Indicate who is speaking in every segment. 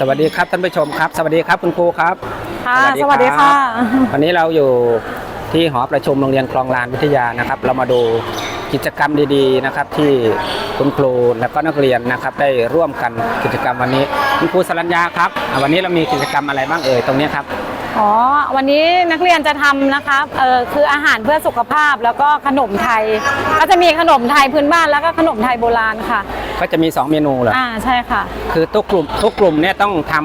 Speaker 1: สวัสดีครับท่านผู้ชมครับ สวัสดีครับคุณครูครับ
Speaker 2: ค่ะ
Speaker 1: ส
Speaker 2: ส
Speaker 1: วั
Speaker 2: วั
Speaker 1: ส
Speaker 2: ส
Speaker 1: ดี
Speaker 2: ดี
Speaker 1: ครั
Speaker 2: ค่ะ
Speaker 1: บวันนี้เราอยู่ที่หอประชุมโรงเรียนคลองลานวิทยานะครับ เรามาดูกิจกรรมดีๆนะครับ ที่คุณครูและก็นักเรียนนะครับ ได้ร่วมกันกิจกรรมวันนี้ คุณครูสรัญญาครับอ่าวันนี้เรามีกิจกรรมอะไรบ้างเอ่ยตรงนี้ครับ
Speaker 2: อ๋อ วันนี้นักเรียนจะทำนะคะเออคืออาหารเพื่อสุขภาพแล้วก็ขนมไทย ก็จะมีขนมไทยพื้นบ้านแล้วก็ขนมไทยโบราณค่ะ
Speaker 1: ก็จะมี 2 เมนูเหรอ
Speaker 2: อ่าใช่ค่ะ
Speaker 1: คือทุกกลุ่มทุกกลุ่มเนี่ยต้องทำ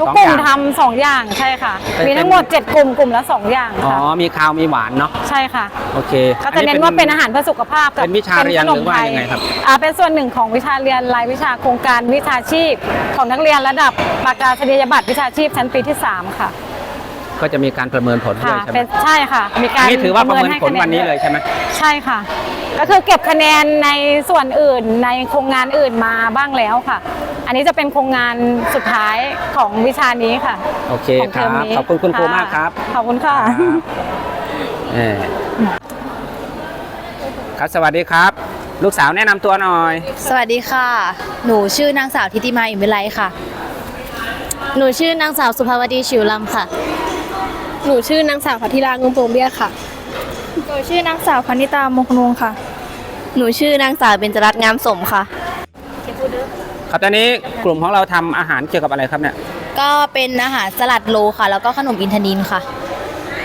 Speaker 2: ทุก
Speaker 1: สอง
Speaker 2: กลุ่
Speaker 1: อ
Speaker 2: ม
Speaker 1: ย่าง
Speaker 2: ทำสองอย่างใช่ค่ะ
Speaker 1: เป็น
Speaker 2: มีทั้งหมด 7 กลุ่มกลุ่มละสองอย่าง
Speaker 1: อ๋อ
Speaker 2: ค่ะ
Speaker 1: มีข้าวมีหวานเนาะ
Speaker 2: ใช่ค่ะ
Speaker 1: โอเค
Speaker 2: ก็จะเน้นว่าเป็นอาหารเพื่อสุขภาพกับ
Speaker 1: เป็นวิชาเรียน
Speaker 2: ขม
Speaker 1: หรือว่า
Speaker 2: ท
Speaker 1: ยังไงครับ
Speaker 2: อ่าเป็นส่วนหนึ่งของวิชาเรียนรายวิชาโครงการวิชาชีพ ของนักเรียนระดับปากกาศนียบัตรวิชาชีพชั้นปีที่ 3 ค่ะ
Speaker 1: ก็จะมีการประเมินผลด้ว
Speaker 2: ค่ะ
Speaker 1: ยใช่ไหม
Speaker 2: เป็นใช่ค่ะ มี
Speaker 1: อั
Speaker 2: กานร
Speaker 1: นี้ถือว่าประเมินผล
Speaker 2: ให้คะแวั
Speaker 1: นนี้เลยใช่ไหม
Speaker 2: ใช่ค่ะ ก็คือเก็บคะแนนในส่วนอื่นในโครงงานอื่นมาบ้างแล้วค่ะ อันนี้จะเป็นโครงงานสุดท้ายของวิชานี้ค่ะ
Speaker 1: โอเค
Speaker 2: ของ
Speaker 1: ค
Speaker 2: เท
Speaker 1: รั
Speaker 2: อบ มนี้
Speaker 1: ขอบคุณคุณครูมากครับ
Speaker 2: ขอบคุณค่ะ
Speaker 1: เอ่อครับสวัสดีครับ ลูกสาวแนะนำตัวหน่อย
Speaker 3: สวัสดีค่ะ หนูชื่อนางสาวทิติมาอิมวิไลค่ะ
Speaker 4: หนูชื่อนางสาวสุภาวดีชิวลำค่ะ หนูชื่อนางสาวพัทธิรางงโปงเบี้ยค่ะ
Speaker 3: หนูชื่อนางสาวพนิตามงคลงค่ะ
Speaker 4: หนูชื่อนางสาวเบญจรัตน์งามสมค่ะ
Speaker 1: ครับตอนนี้กลุ่มของเราทำอาหารเกี่ยวกับอะไรครับเนี่ย
Speaker 3: ก็เป็นอาหารสลัดโลค่ะ แล้วก็ขนมอินทนินค่ะ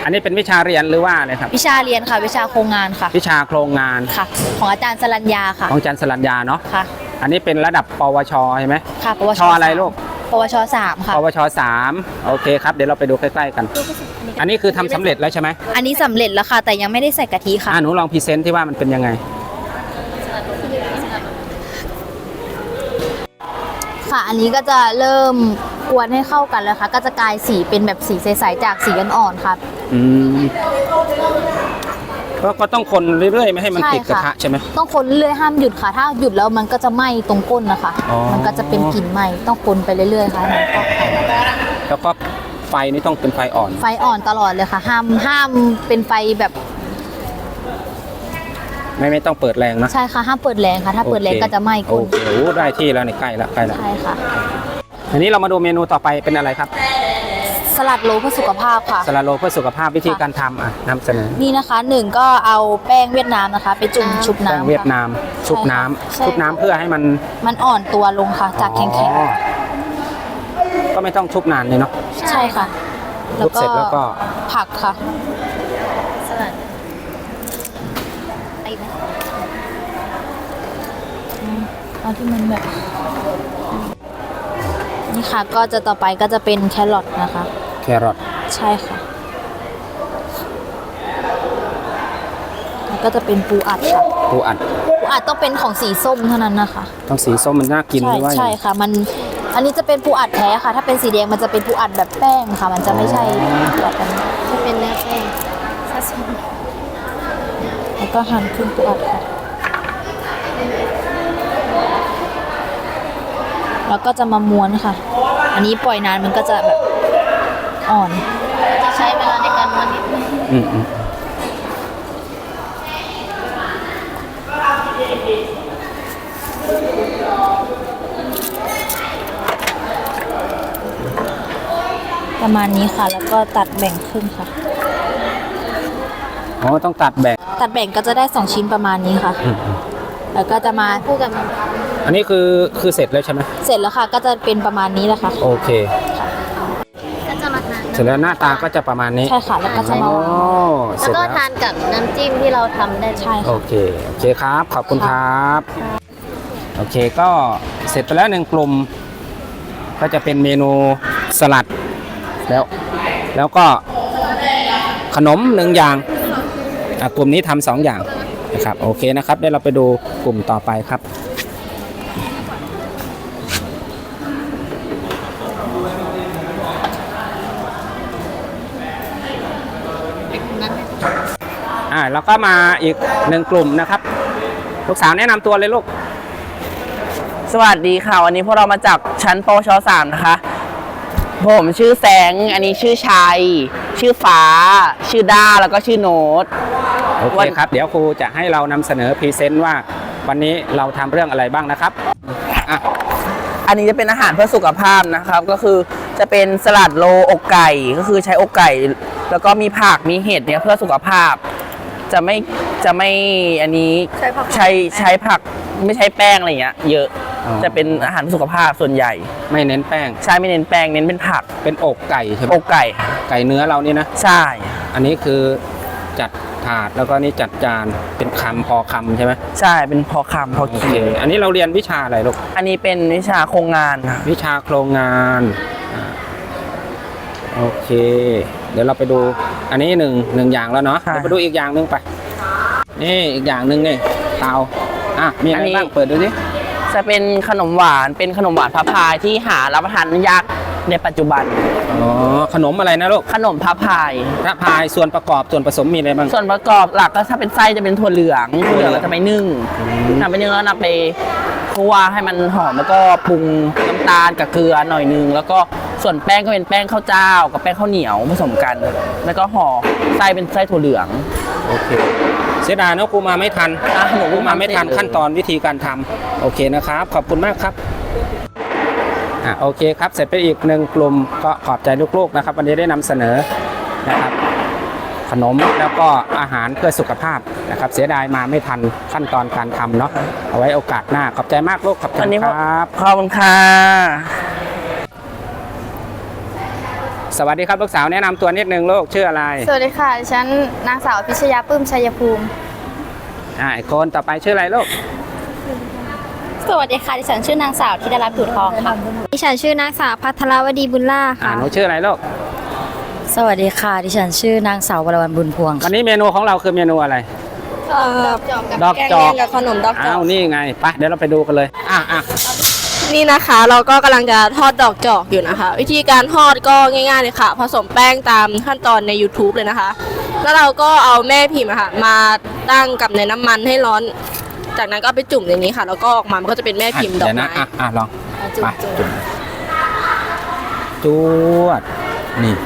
Speaker 1: อันนี้เป็นวิชาเรียนหรือว่าอะไรครับ
Speaker 3: วิชาเรียนค่ะวิชาโครงงานค่ะ
Speaker 1: วิชาโครงงาน
Speaker 3: ค่ะ ของอาจารย์สรัญญาค่ะ
Speaker 1: ของอาจันสรัญญาเนาะ
Speaker 3: ค่ะ
Speaker 1: อันนี้เป็นระดับปวชใช่ไหม
Speaker 3: ค่ะปวช
Speaker 1: ชอะไรลูก
Speaker 3: ปวชสามค่ะ
Speaker 1: ปวชสามโอเคครับ เดี๋ยวเราไปดูใกล้ๆกัน อันนี้คือทำสำเร็จแล้วใช่ไหม
Speaker 3: อันนี้สำเร็จแล้วค่ะ แต่ยังไม่ได้ใส่กะทิค่ะ
Speaker 1: อ่าหนูลองพรีเซนต์ที่ว่ามันเป็นยังไง
Speaker 3: ค่ะ อันนี้ก็จะเริ่มกวนให้เข้ากันแล้วค่ะ ก็จะกลายสีเป็นแบบสีใสๆจากสีอ่อนๆค่ะ
Speaker 1: อืม ก็ก็ต้องคนเรื่อยๆ ไม่ให้มัน
Speaker 3: ใช่
Speaker 1: ติดกระ
Speaker 3: ค่ะ
Speaker 1: ทะใช่ไหม
Speaker 3: ต้องคนเรื่อยๆห้ามหยุดค่ะ ถ้าหยุดแล้วมันก็จะไหม้ตรงก้นนะคะ
Speaker 1: อ๋อ
Speaker 3: มันก็จะเป็นกลิ่นไหม้ต้องคนไปเรื่อยๆค่ะให้มันเข้ากัน
Speaker 1: แล้วก็ไฟนี่ต้องเป็นไฟอ่อน
Speaker 3: ไฟอ่อนตลอดเลยค่ะ ห้ามห้ามเป็นไฟแบบ
Speaker 1: ไม่ไม่ต้องเปิดแรงนะ
Speaker 3: ใช่ค่ะห้ามเปิดแรงค่ะ ถ้าเปิดแรงก็จะไหม้
Speaker 1: โอ
Speaker 3: ก้น
Speaker 1: เคโอ้ได้ที่แล้วนี่ใกล้ละใกล้ละ
Speaker 3: ใช่ค่ะ
Speaker 1: ทีนี้เรามาดูเมนูต่อไปเป็นอะไรครับ
Speaker 3: สลัดโลเพื่อสุขภาพค่ะ
Speaker 1: สลาโลเพื่อสุขภาพวิธีการทำอะนำเสนอ
Speaker 3: นี่นะคะหนึ่งก็เอาแป้งเวียดนามนะคะ ไปจุ่มชุบ
Speaker 1: แป้ง
Speaker 3: น้ำ
Speaker 1: เวียด
Speaker 3: ค่ะ
Speaker 1: นาม ชุบน้ำ
Speaker 3: ใช่ค่ะ
Speaker 1: ชุบน้ำเพื่อให้มัน
Speaker 3: มันอ่อนตัวลงค่ะ จากแข็ง
Speaker 1: อ๋อก็ไม่ต้องชุบนานเลยเนาะ
Speaker 3: ๆใช่ค่ะ
Speaker 1: ชุบเสร็จแล้วก็
Speaker 3: ผักค่ะเอาที่มันแบบนี่ค่ะก็จะต่อไปก็จะเป็นแครอทนะคะ
Speaker 1: แครอท
Speaker 3: ใช่ค่ะแล้วก็จะเป็นปูอัดค่ะ
Speaker 1: ปูอัด
Speaker 3: ปูอัดต้องเป็นของสีส้มเท่านั้นนะคะ
Speaker 1: ต้องสีส้มมันน่ากิน
Speaker 3: ใช่
Speaker 1: หรือว่า
Speaker 3: ใช่ค่ะ มันอันนี้จะเป็นปูอัดแท้ค่ะ ถ้าเป็นสีแดงมันจะเป็นปูอัดแบบแป้งค่ะ มันจะไม่ใช่ปูอัดแบบนี้
Speaker 4: จะเป็นเนื้อแป้ง
Speaker 3: แล้วก็หั่นครึ่งปูอัดค่ะ แล้วก็จะมาม้วนค่ะ อันนี้ปล่อยนานมันก็จะแบบ อ่อน
Speaker 4: จะใช้เวลาในการม้วนนิดนึง
Speaker 1: อืมอืม
Speaker 3: ประมาณนี้ค่ะ แล้วก็ตัดแบ่งครึ่งค่ะ
Speaker 1: อ๋อต้องตัดแบ่ง
Speaker 3: ตัดแบ่งก็จะได้สองชิ้นประมาณนี้ค่ะ
Speaker 1: อืมอืม
Speaker 3: แล้วก็จะมา
Speaker 4: คู่กับมัน
Speaker 1: อันนี้คือคือเสร็จแล้วใช่ไหม
Speaker 3: เสร็จแล้วค่ะ ก็จะเป็นประมาณนี้แหละค่ะ
Speaker 1: โอเค
Speaker 4: ก็จะมาทาน
Speaker 1: เสร็จแล้วหน้าตาก็จะประมาณนี้
Speaker 3: ใช่ค่ะแล้วก็จะมา
Speaker 1: อ๋อ
Speaker 3: วาง
Speaker 1: เส
Speaker 4: แล้ว
Speaker 1: ร็จ
Speaker 4: ก็
Speaker 1: แล้ว
Speaker 4: ทานกับน้ำจิ้มที่เราทำได้เลย
Speaker 3: ใช่
Speaker 1: โอ
Speaker 3: ค่ะ
Speaker 1: เคโอเคครับ ขอบคุณครับโอเคก็เสร็จไปแล้วหนึ่งกลุ่ม ก็จะเป็นเมนูสลัดแล้ว แล้วก็ขนมหนึ่งอย่างอะกลุ่มนี้ทำสองอย่างนะครับโอเคนะครับเดี๋ยวเราไปดูกลุ่มต่อไปครับ อ่าแล้วก็มาอีกหนึ่งกลุ่มนะครับ ลูกสาวแนะนำตัวเลยลูก
Speaker 5: สวัสดีค่ะ วันนี้พวกเรามาจากชั้นปวชสามนะคะ ผมชื่อแสง อันนี้ชื่อชัย ชื่อฟ้า ชื่อด้าแล้วก็ชื่อโน้ต
Speaker 1: โอเค
Speaker 5: วัน
Speaker 1: ครับ เดี๋ยวครูจะให้เรานำเสนอพรีเซนต์ว่าวันนี้เราทำเรื่องอะไรบ้างนะครับอะ
Speaker 5: อันนี้จะเป็นอาหารเพื่อสุขภาพนะครับ ก็คือจะเป็นสลัดโลอกไก่ก็คือใช้อกไก่ แล้วก็มีผักมีเห็ดเนี่ยเพื่อสุขภาพ จะไม่จะไม่อันนี้ใช้ใช้ผักไม่ใช้แป้งอะไรอย่างเงี้ยเยอะ
Speaker 1: อ๋อ
Speaker 5: จะเป็นอาหารเพื่อสุขภาพส่วนใหญ่
Speaker 1: ไม่เน้นแป้ง
Speaker 5: ใช้ไม่เน้นแป้งเน้นเป็นผัก
Speaker 1: เป็นอกไก่ใช่ไหม
Speaker 5: อกไก่
Speaker 1: ไก่เนื้อเรานี่นะ
Speaker 5: ใช่
Speaker 1: อันนี้คือจัดถาดแล้วก็นี่จัดจานเป็นคำพอคำใช่ไหม
Speaker 5: ใช่เป็นพอคำพอ
Speaker 1: โอเค
Speaker 5: เขียน
Speaker 1: อันนี้เราเรียนวิชาอะไรลูก
Speaker 5: อันนี้เป็นวิชาโครงงานค่ะ
Speaker 1: วิชาโครงงานอ่าโอเค เดี๋ยวเราไปดู อันนี้หนึ่งหนึ่งอย่างแล้วเนาะเดี๋ยวไปดูอีกอย่างหนึ่งไป นี่อีกอย่างหนึ่งนี่เตาอะมีอะไรบ้างเปิดดูสิ
Speaker 5: จะเป็นขนมหวานเป็นขนมหวานพระพายที่หารับประทานยากในปัจจุบัน
Speaker 1: อ๋อขนมอะไรนะลูก
Speaker 5: ขนมพระพาย
Speaker 1: พระพายส่วนประกอบส่วนผสมมีอะไรบ้าง
Speaker 5: ส่วนประกอบหลักก็ถ้าเป็นไส้จะเป็นถั่วเหลืองถั่วเหลืองเราจะไปนึ่งนำไปนึ่งแล้วนำไป คั่วให้มันหอมแล้วก็ปรุงน้ำตาลกับเกลือหน่อยนึง แล้วก็ส่วนแป้งก็เป็นแป้งข้าวเจ้า กับแป้งข้าวเหนียวผสมกัน แล้วก็ห่อไส้เป็นไส้ถั่วเหลือง
Speaker 1: โอเค เสียดายเนอะครูมาไม่ทัน
Speaker 5: อะหนู
Speaker 1: ครูมาไม่ทัน
Speaker 5: ทำเสร็จเลย
Speaker 1: ขั้นตอนวิธีการทำโอเคนะครับ ขอบคุณมากครับอะโอเคครับ เสร็จไปอีกหนึ่งกลุ่มก็ขอบใจลูกๆนะครับ วันนี้ได้นำเสนอนะครับ ขนมแล้วก็อาหารเพื่อสุขภาพนะครับ เสียดายมาไม่ทันขั้นตอนการทำเนาะเอาไว้โอกาสหน้าขอบใจมากลูกขอบคุ
Speaker 5: อัน
Speaker 1: ณ
Speaker 5: นี้
Speaker 1: ครับ
Speaker 5: ขอบคุณค่ะ
Speaker 1: สวัสดีครับลูกสาวแนะนำตัวนิดนึงลูกชื่ออะไร
Speaker 3: สวัสดีค่ะดิฉันนางสาวพิชยาปื้มชัยภูมิ
Speaker 1: อ่าอีกคนต่อไปชื่ออะไรลูก
Speaker 6: สวัสดีค่ะดิฉันชื่อนางสาวธิดารัตน์ผูทองค่ะ
Speaker 4: ดิฉันชื่อนางสาวพัทรวดีบุญล่า
Speaker 1: อ่า
Speaker 4: ค่ะ
Speaker 1: หนูชื่ออะไรลูก
Speaker 6: สวัสดีค่ะ ดิฉันชื่อนางสาววรวรรณบุญพวง
Speaker 1: วั
Speaker 6: ค่ะ
Speaker 1: นนี้เมนูของเราคือเมนูอะไร ดอก
Speaker 4: แกง
Speaker 1: จอ
Speaker 4: เลีย
Speaker 1: ก
Speaker 4: งกับขนมดอกจอ
Speaker 1: อ้ากวนี่ไงไปเดี๋ยวเราไปดูกันเลยอะอะ
Speaker 7: นี่นะคะ เราก็กำลังจะทอดดอกจอกอยู่นะคะ วิธีการทอดก็ง่ายๆเลยค่ะ ผสมแป้งตามขั้นตอนใน YouTube เลยนะคะ แล้วเราก็เอาแม่พิมพ์อะค่ะ มาตั้งกับในน้ำมันให้ร้อน จากนั้นก็เอาไปจุ่มในนี้ค่ะ แล้วก็ออกมามันก็จะเป็นแม่พิมพ์ดอก
Speaker 1: เดี๋ยวนะ
Speaker 7: ไม้
Speaker 1: อะอะลองไปจุดจวดนี่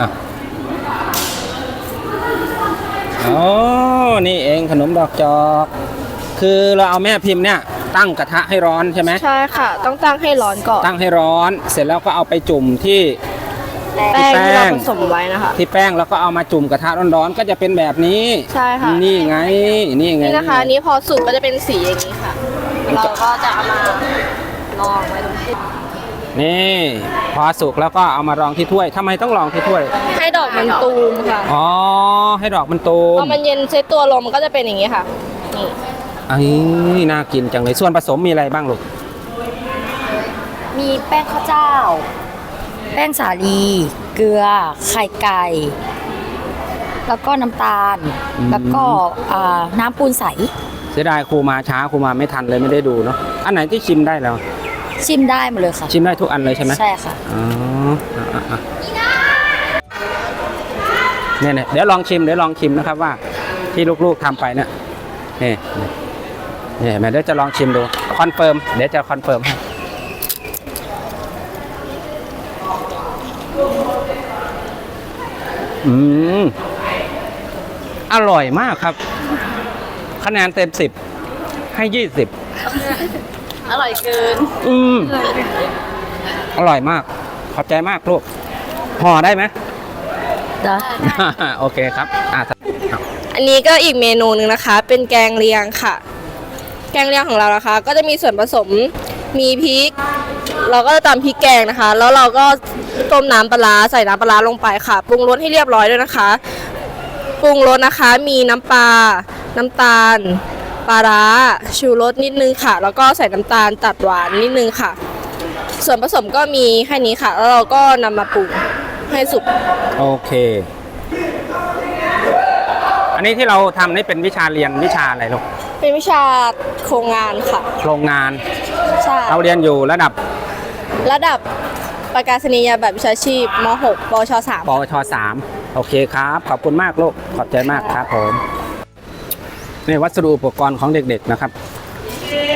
Speaker 1: อะโอ้นี่เองขนมดอกจอก คือเราเอาแม่พิมพ์เนี่ย ตั้งกระทะให้ร้อนใช่ไหม
Speaker 7: ใช่ค่ะ ต้องตั้งให้ร้อนก่อน
Speaker 1: ตั้งให้ร้อน เสร็จแล้วก็เอาไปจุ่มที่
Speaker 7: แป้งที่เรา
Speaker 1: แป้ง
Speaker 7: ผสมไว้นะคะ
Speaker 1: ที่แป้งแล้วก็เอามาจุ่มกระทะร้อนๆก็จะเป็นแบบนี้
Speaker 7: ใช่ค่ะ
Speaker 1: นี่ไง นี่ไง
Speaker 7: นี่นะคะอันนี้พอสุกก็จะเป็นสีอย่างนี้ค่ะ เราก็จะเอามาลองไว้ตรงที่
Speaker 1: นี่พอสุกแล้วก็เอามารองที่ถ้วยทำไมต้องรองที่ถ้วย
Speaker 7: ให้ดอกมันตูมค่ะ
Speaker 1: อ๋อ ให้ดอกมันตูม
Speaker 7: พอมันเย็นเซตตัวลงมันก็จะเป็นอย่างนี้ค่ะ นี่
Speaker 1: อันนี้น่ากินจังเลยส่วนผสมมีอะไรบ้างลูก
Speaker 6: มีแป้งข้าวเจ้า แป้งสาลี เกลือ ไข่ไก่ แล้วก็น้ำตาล
Speaker 1: อืม
Speaker 6: แล้วก็อ่าน้ำปูนใส
Speaker 1: เสียดายครูมาช้าครูมาไม่ทันเลยไม่ได้ดูเนาะอันไหนที่ชิมได้แล้ว
Speaker 6: ชิมได้หมดเลยค่ะ
Speaker 1: ชิมได้ทุกอันเลยใช่ไหม
Speaker 6: ใช่ค่ะ
Speaker 1: อ๋ออะอะอะเนี่ยเนี่ยเดี๋ยวลองชิมเดี๋ยวลองชิมนะครับว่า ที่ลูกๆทำไปเนี่ยนี่นี่นี่เห็นไหมเดี๋ยวจะลองชิมดูคอนเฟิร์มเดี๋ยวจะคอนเฟิร์มให้อืมอร่อยมากครับ คะแนนเต็มสิบให้ยี่สิบ
Speaker 7: อร่อยเกิน
Speaker 1: อืม อร่อยมาก ขอบใจมากลูกห่อได้ไหม
Speaker 6: ได้
Speaker 1: โอเคครับ อะ
Speaker 7: อันนี้ก็อีกเมนูหนึ่งนะคะ เป็นแกงเลียงค่ะ แกงเลียงของเรานะคะ ก็จะมีส่วนผสมมีพริก เราก็จะตำพริกแกงนะคะ แล้วเราก็ต้มน้ำปลาร้าใส่น้ำปลาร้าลงไปค่ะปรุงรสให้เรียบร้อยด้วยนะคะปรุงรสนะคะ มีน้ำปลาน้ำตาล ปลาร้าชูรสนิดนึงค่ะ แล้วก็ใส่น้ำตาลตัดหวานนิดนึงค่ะ ส่วนผสมก็มีแค่นี้ค่ะ แล้วเราก็นำมาปรุงให้สุก
Speaker 1: โอเค อันนี้ที่เราทำนี่เป็นวิชาเรียนวิชาอะไรลูก
Speaker 7: เป็นวิชาโครงงานค่ะ
Speaker 1: โครงงาน
Speaker 7: ใช่
Speaker 1: เราเรียนอยู่ระดับ
Speaker 7: ระดับประกาศนียบัตรวิชาชีพม .6 ปวช
Speaker 1: ปวชสามโอเคครับ ขอบคุณมากลูก ขอบใจมากครับผม นี่วัสดุอุปกรณ์ของเด็กๆนะครับ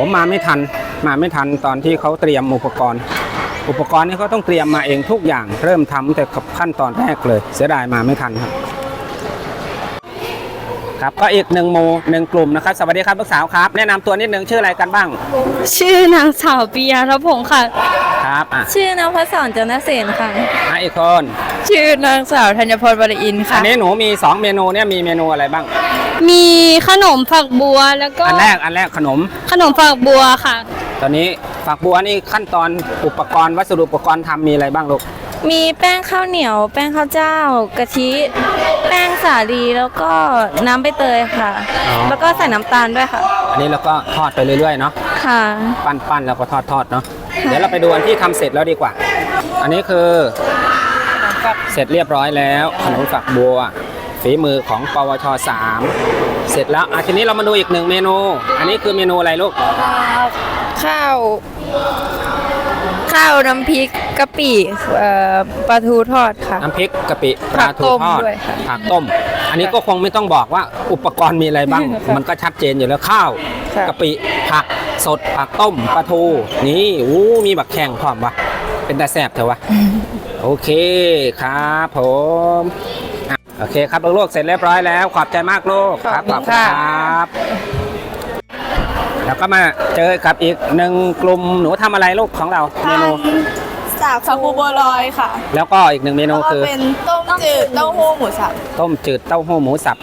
Speaker 1: ผมมาไม่ทันมาไม่ทันตอนที่เขาเตรียมอุปกรณ์ อุปกรณ์นี่เขาต้องเตรียมมาเองทุกอย่าง เริ่มทำแต่ขั้นตอนแรกเลย เสียดายมาไม่ทันครับครับก็อีกหนึ่งหมู่หนึ่งกลุ่มนะครับ สวัสดีครับลูกสาวครับ แนะนำตัวนิดนึงชื่ออะไรกันบ้าง
Speaker 4: ชื่อนางสาวปิยาทพงศ์ค่ะ
Speaker 1: ครับอะ
Speaker 4: ชื่อนางพศรจันทเสนค่ะ
Speaker 1: อะอีกคน
Speaker 4: ชื่อนางสาวธัญพรบริอิน
Speaker 1: อั
Speaker 4: ค่ะ
Speaker 1: นนี้หนูมี 2 เมนูเนี่ยมีเมนูอะไรบ้าง
Speaker 4: มีขนมฝักบัวแล้วก็
Speaker 1: อันแรกอันแรกขนม
Speaker 4: ขนมฝักบัวค่ะ
Speaker 1: ตอนนี้ฝักบัวนี่ขั้นตอนอุปกรณ์วัสดุอุปกรณ์ทำมีอะไรบ้างลูก
Speaker 4: มีแป้งข้าวเหนียว แป้งข้าวเจ้ากะทิ แป้งสาลีแล้วก็น้ำใบเตยค่ะ
Speaker 1: อ๋อ
Speaker 4: แล้วก็ใส่น้ำตาลด้วยค่ะ
Speaker 1: อันนี้เราก็ทอดไปเรื่อยๆเนาะ
Speaker 4: ค่ะ
Speaker 1: ปั้นปั้นแล้วก็ทอดทอดเนาะเดี๋ยวเราไปดูอันที่ทำเสร็จแล้วดีกว่า อันนี้คือ เสร็จเรียบร้อยแล้วขนมฝักบัว ฝีมือของปวช3เสร็จแล้วอะทีนี้เรามาดูอีกหนึ่งเมนู อันนี้คือเมนูอะไรลูก
Speaker 4: ข้าว ข้าวน้ำพริกกะปิเอ่อปลาทูทอดค่ะ
Speaker 1: น้ำพริกกะปิปลาทู
Speaker 4: ผักต้ม
Speaker 1: ทอด
Speaker 4: ด้วยค่ะ
Speaker 1: ผักต้ม อันนี้ก็คงไม่ต้องบอกว่าอุปกรณ์มีอะไรบ้าง มันก็ชัดเจนอยู่แล้วข้าว
Speaker 4: ค่ะ
Speaker 1: กะปิผักสดผักต้มปลาทู นี่อู้มีบักแข่งพร้อมวะเป็นตาแสบเถอะวะ โอเคครับผมอะ โอเคครับลูกๆเสร็จเรียบร้อยแล้วขอบใจมากลูกครับขอบคุณครับ แล้วก็มาเจอกับอีกหนึ่งกลุ่มหนูทำอะไรลูกของเราเมนู
Speaker 7: สาคูบัวลอยค่ะ
Speaker 1: แล้วก็อีกหนึ่งเมนูคือ
Speaker 7: เป็นต้มจืดเต้าหู้หมูสับ
Speaker 1: ต้มจืดเต้าหู้หมูสับ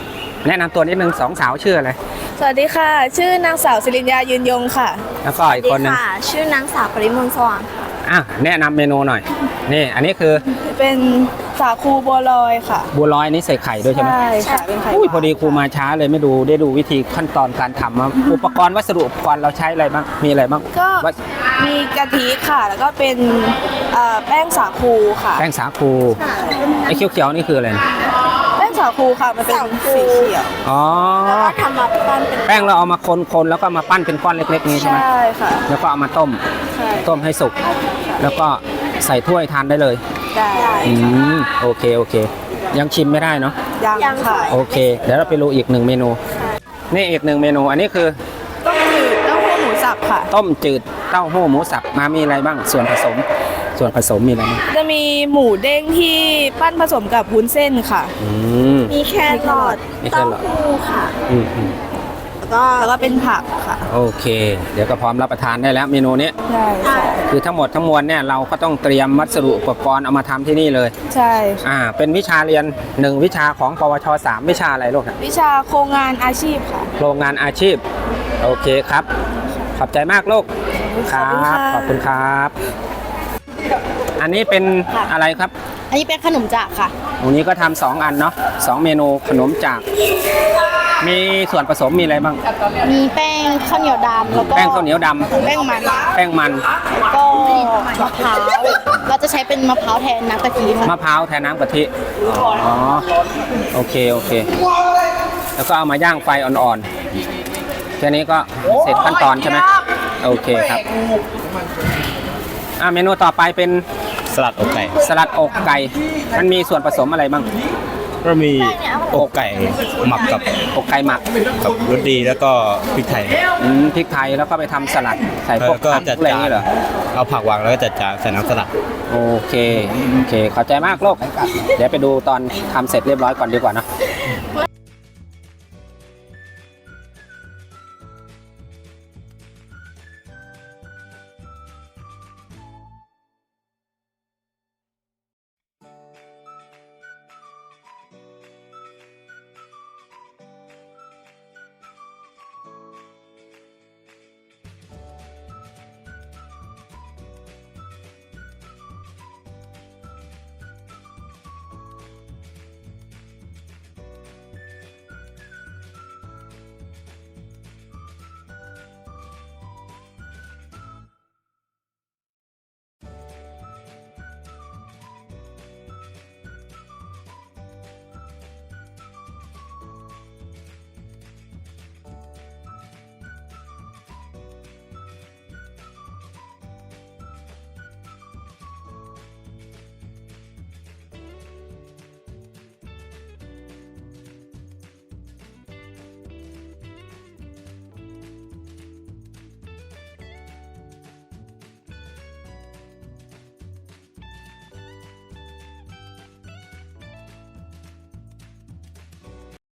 Speaker 1: แนะนำตัวนิดนึงสองสาวชื่ออะไร
Speaker 7: สวัสดีค่ะ ชื่อนางสาวสิรินยายืนยงค่ะ
Speaker 1: แล้วก็อีกคนหนึง
Speaker 6: ชื่อนางสาวปริมลสว่าง
Speaker 1: อะแนะนำเมนูหน่อย นี่อันนี้คือ
Speaker 7: เป็น สาคูบัวลอยค่ะ
Speaker 1: บัวลอยนี่ใส่ไข่ด้วยใช่ไหม
Speaker 7: ใช่ค่ะเป็นไข่
Speaker 1: อุ้ยพอดีครูมาช้าเลยไม่ดูได้ดูวิธีขั้นตอนการทำว่าอุปกรณ์วัสดุอุปกรณ์เราใช้อะไรบ้างมีอะไรบ้าง
Speaker 7: ก็
Speaker 1: วัส
Speaker 7: มีกะทิค่ะ แล้วก็เป็นเอ่อแป้งสาคูค่ะ
Speaker 1: แป้งสาคูไอ้เขียวๆนี่คืออะไรนะ
Speaker 7: แป้งสาคูค่ะ มันเป็นสีเขียว
Speaker 1: อ๋อ
Speaker 7: ทำมาปั้นเป็น
Speaker 1: แป้งเราเอามาคนๆแล้วก็มาปั้นเป็นก้อนเล็กๆนี้ใช่ไหม
Speaker 7: ใช่ค่ะ
Speaker 1: แล้วก็เอามาต้ม
Speaker 7: ใช่
Speaker 1: ต้มให้สุก แล้วก็ใส่ถ้วยทานได้เลย
Speaker 7: ได้
Speaker 1: อืมโอเคโอเค ยังชิมไม่ได้เนาะ
Speaker 7: ยังค่ะ
Speaker 1: โอเคเดี๋ยวเราไปดูอีกหนึ่งเมนู นี่อีกหนึ่งเมนูอันนี้คือ
Speaker 7: ต้มจืดเต้าหู้หมูสับค่ะ
Speaker 1: ต้มจืดเต้าหู้หมูสับมามีอะไรบ้างส่วนผสม ส่วนผสมมีอะไรบ้าง
Speaker 7: จะมีหมูเด้งที่ปั้นผสมกับวุ้นเส้นค่ะ
Speaker 1: อืม
Speaker 7: มีแครอท
Speaker 1: มีแครอท
Speaker 7: เต้าหู้ค่ะ
Speaker 1: อืมอืม
Speaker 7: แล้ว ก็แล้วก็เป็นผักค่ะ
Speaker 1: โอเค เดี๋ยวก็พร้อมรับประทานได้แล้วเมนูนี้
Speaker 7: ใช่ใช่
Speaker 1: คือทั้งหมดทั้งมวลเนี่ยเราก็ต้องเตรียมวัสดุอุปกรณ์เอามาทำที่นี่เลย
Speaker 7: ใช่
Speaker 1: อ่า เป็นวิชาเรียนหนึ่งวิชาของปวชสามวิชาอะไรลูก
Speaker 7: วิชาโครงงานอาชีพค่ะ
Speaker 1: โรงงานอาชีพ โอเคครับ ขอบใจมากลูกค
Speaker 7: ขอบ
Speaker 1: รั
Speaker 7: คุณ
Speaker 1: บ
Speaker 7: ค่ะ
Speaker 1: ขอบคุณครับ อันนี้เป็นอะไรครับ
Speaker 6: อันนี้เป็นขนมจากค่ะ
Speaker 1: ตรงนี้ก็ทำสองอันเนาะสองเมนูขนมจาก มีส่วนผสมมีอะไรบ้าง
Speaker 6: มีแป้งข้าวเหนียวดำแล้วก็
Speaker 1: แป้งข้าวเหนียวดำ
Speaker 6: แป้งมัน
Speaker 1: แป้งมัน
Speaker 6: แล้วก็มะพร้าวเราจะใช้เป็นมะพร้าวแทนน้ำกะทิค่ะ
Speaker 1: มะพร้าวแทนน้ำกะทิอ๋อโอเคโอเค แล้วก็เอามาย่างไฟอ่อนๆแค่นี้ก็เสร็จขั้นตอนใช่ไหมโอเคครับอ่าเมนูต่อไปเป็น
Speaker 8: สลัดอกไก่
Speaker 1: สลัดอกไก่ มันมีส่วนผสมอะไรบ้าง
Speaker 8: ก็มีอกไก่หมักกับอก
Speaker 1: ไก่หมัก
Speaker 8: กับรสดีแล้วก็พริกไทย
Speaker 1: อืมพริกไทยแล้วก็ไปทำสลัดใส่พวก
Speaker 8: แล้วก็
Speaker 1: ผัก
Speaker 8: จัด
Speaker 1: อะไรอ
Speaker 8: จา
Speaker 1: ย่าง
Speaker 8: น
Speaker 1: นี้เหรอ
Speaker 8: เอาผักวางแล้วก็จัดจานใส่น้ำสลัด
Speaker 1: โอเค โอเค ขอบใจมากลูกเดี๋ยวไปดูตอนทำเสร็จเรียบร้อยก่อนดีกว่าเนอะ